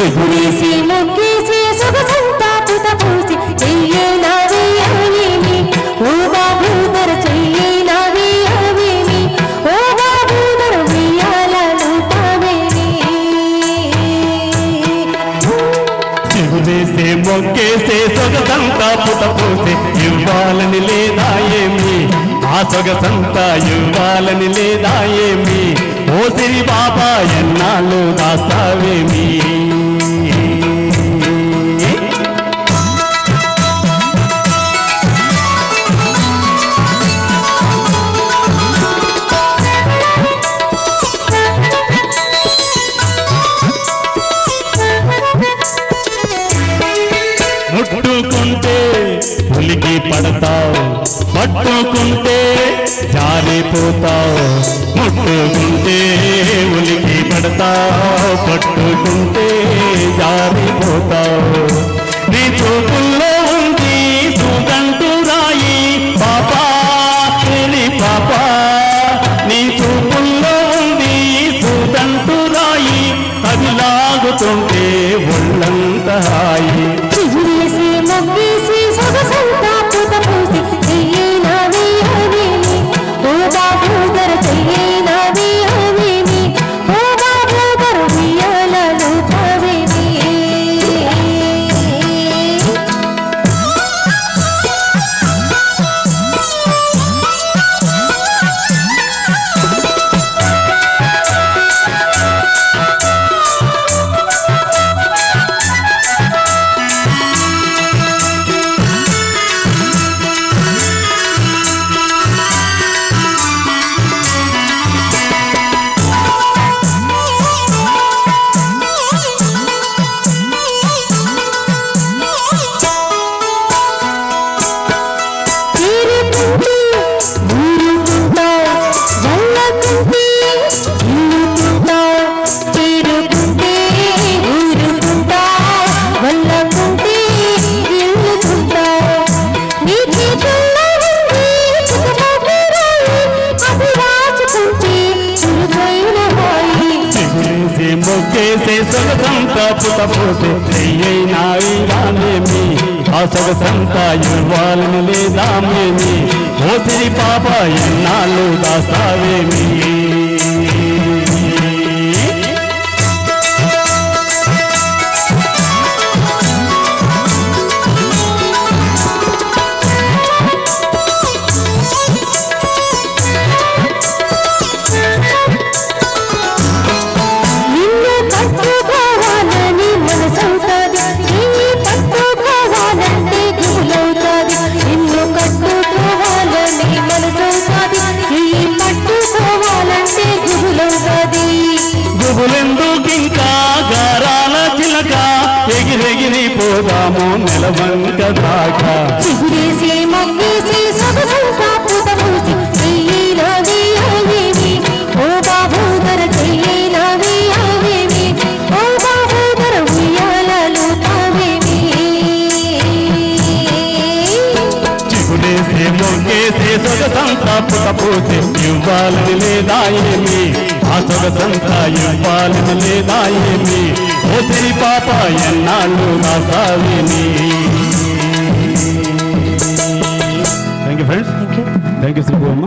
చిగురేసి మొగ్గేసి సొగసంతా పుత పూసి చెయ్యే నావి అవేమి ఓ బాబూదర చెయ్యే నావి అవేమి ఓ బాబూదర ఉయ్యాలను తావేమి చిగురేసే మొక్కేసే సొగసంతా పుట పోసే ఇవ్వాలని లేదా ఏమి? ఆ సొగసంతా ఇవ్వాలని లేదా ఏమి? ఓ సిరి బాబా ఎన్నాళ్ళు దాస్తావేమి పడతావు. పట్టుకుంటే జారిపోతావు. ముట్టుకుంటే ఉలికి పడతావు. పట్టుకుంటే జారిపోతావు. మొగ్గేసే సొగసంతా పుట చెయ్యైనా ఇలానేమి? ఆ సొగసంతా ఇవ్వాలని లేదామేమి? ఓ సిరి పాప ఎన్నాళ్ళు దాస్తావేమి? ఎగిరెగిరి పోదాము నెలవంక దాకా. చిగురేసి మొగ్గేసి సొగసంతా పూత పూసి చెయ్యి నాది అవేమి ఓ బాబూదర చెయ్యి నాది అవేమి ఓ బాబూదర ఉయ్యాలలు తావేమి చిగుడేసే మొగ్గేసే సొగసంతా పుట పోసే ఇవ్వాలని లేదా ఏమి? ఆ సొగసంతా ఇవ్వాలని లేదా ఏమి? ఓ సిరి పాప ఎన్నాళ్ళు దాసావేమి thank you friends thank you Sri అమ్మ.